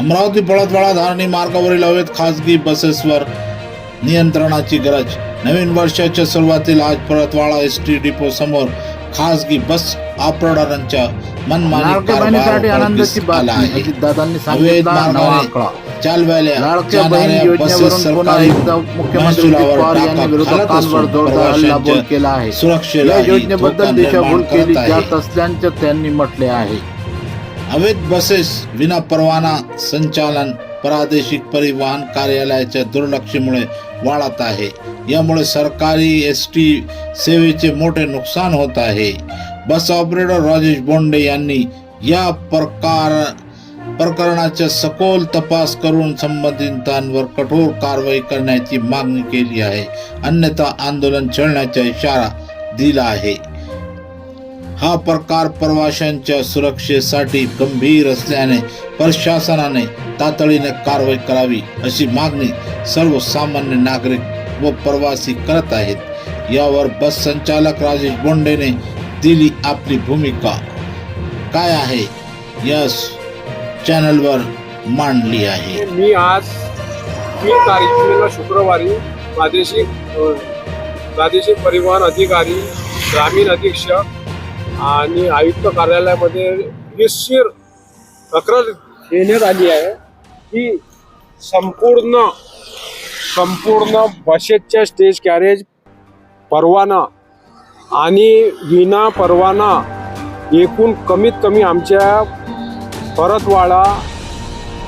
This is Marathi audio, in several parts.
अमरावती पळतवाडा धारणी मार्गावरील अवैध खासगी बसेसवर नियंत्रणाची गरज. नवीन वर्षाच्या सुरुवातीला आज पळतवाडा एस टी डिपो समोर खासगी बस ऑपरेटरांच्या सुरक्षेला योजनेबद्दल दिशाभूल केली जात असल्याचे त्यांनी म्हटले आहे. अवैध बसेस विना परवाना संचालन प्रादेशिक परिवहन कार्यालयाच्या दुर्लक्षीमुळे वाढत आहे. यामुळे सरकारी एस टी सेवेचे मोठे नुकसान होत आहे. बस ऑपरेटर राजेश बोंडे यांनी या प्रकार प्रकरणाचा सखोल तपास करून संबंधितांवर कठोर कारवाई करण्याची मागणी केली आहे. अन्यथा आंदोलन छेडण्याचा इशारा दिला आहे. हा प्रकार प्रवाशांच्या सुरक्षेसाठी गंभीर असल्याने प्रशासनाने तातडीने कारवाई करावी अशी मागणी सर्वसामान्य नागरिक व प्रवासी करत आहेत. यावर बस संचालक राजेश बोंडेने दिली आपली भूमिका. काय आहे? या चॅनलवर मांडली आहे. मी आज तीन तारखेला शुक्रवारी प्रादेशिक प्रादेशिक परिवहन अधिकारी ग्रामीण अधीक्षक आणि आयुक्त कार्यालयामध्ये निश्चिर तक्रार देण्यात आली आहे. की संपूर्ण संपूर्ण बसेसच्या स्टेज कॅरेज परवाना आणि विना परवाना एकूण कमीत कमी आमच्या परतवाडा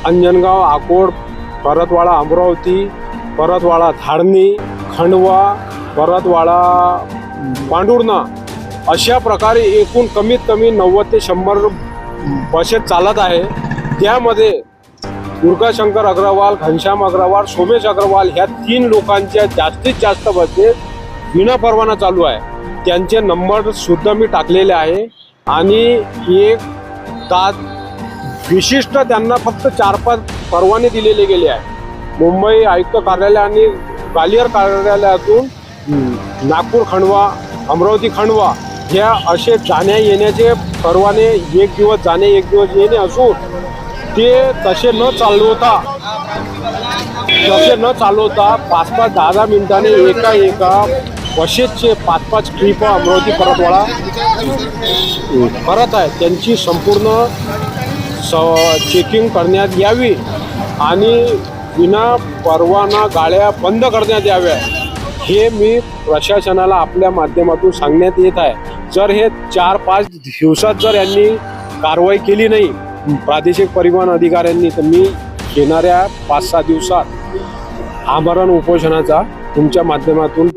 अंजनगाव आकोड परतवाडा अमरावती परतवाडा धारणी खंडवा परतवाडा पांडुर्णा अशा प्रकारे एकूण कमीत कमी नव्वद ते शंभर बसेस चालत आहे. त्यामध्ये दुर्गाशंकर अग्रवाल घनश्याम अग्रवाल सोमेश अग्रवाल ह्या तीन लोकांच्या जास्तीत जास्त बसेस विना परवाना चालू आहे. त्यांचे नंबर सुद्धा मी टाकलेले आहे. आणि एक तास विशिष्ट त्यांना फक्त चार पाच परवाने दिलेले गेले आहे. मुंबई आयुक्त कार्यालय आणि ग्वालियर कार्यालयातून नागपूर खंडवा अमरावती खंडवा ह्या असे जाण्या येण्याचे परवाने एक दिवस जाणे एक दिवस येणे असून ते तसे न चालवता तसे न चालवता पाच पाच दहा दहा मिनिटाने एका एका बसेसचे पाच पाच ट्रिप अमरावती परतवाडा. करत आहे. त्यांची संपूर्ण स चेकिंग करण्यात यावी आणि विना परवाना गाड्या बंद करण्यात याव्या हे मी प्रशासनाला आपल्या माध्यमातून सांगण्यात येत आहे. जर हे चार पाच दिवसात जर यांनी कारवाई केली नाही प्रादेशिक परिवहन अधिकाऱ्यांनी तर मी येणाऱ्या पाच सहा दिवसात आमरण उपोषणाचा तुमच्या माध्यमातून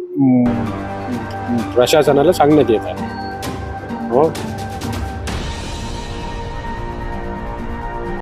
प्रशासनाला सांगण्यात येत आहे. हो?